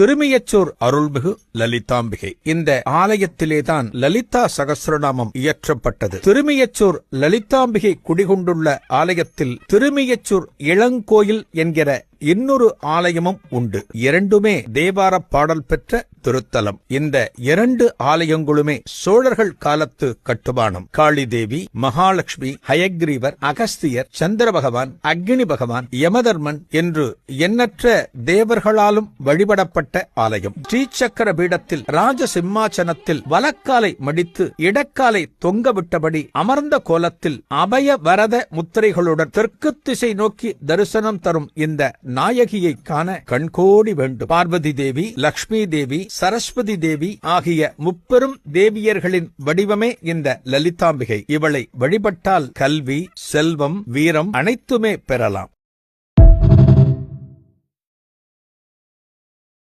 திருமியச்சூர் அருள்மிகு லலிதாம்பிகை. இந்த ஆலயத்திலேதான் லலிதா சகசிரநாமம் இயற்றப்பட்டது. திருமியச்சூர் லலிதாம்பிகை குடிகொண்டுள்ள ஆலயத்தில் திருமியச்சூர் இளங்கோயில் என்கிற இன்னொரு ஆலயமும் உண்டு. இரண்டுமே தேவார பாடல் பெற்ற திருத்தலம். இந்த இரண்டு ஆலயங்களுமே சோழர்கள் காலத்து கட்டுமானம். காளிதேவி மகாலட்சுமி ஹயக்ரீவர் அகஸ்தியர் சந்திர பகவான் அக்னி பகவான் யமதர்மன் என்று எண்ணற்ற தேவர்களாலும் வழிபடப்பட்ட ஆலயம். ஸ்ரீசக்கர பீடத்தில் ராஜ சிம்மாசனத்தில் வலக்காலை மடித்து இடக்காலை தொங்கவிட்டபடி அமர்ந்த கோலத்தில் அபய வரத முத்திரைகளுடன் தெற்கு திசை நோக்கி தரிசனம் தரும் இந்த நாயகியை காண கண்கோடி வேண்டும். பார்வதி தேவி லக்ஷ்மி தேவி சரஸ்வதி தேவி ஆகிய முப்பெரும் தேவியர்களின் வடிவமே இந்த லலிதாம்பிகை. இவளை வழிபட்டால் கல்வி செல்வம் வீரம் அனைத்துமே பெறலாம்.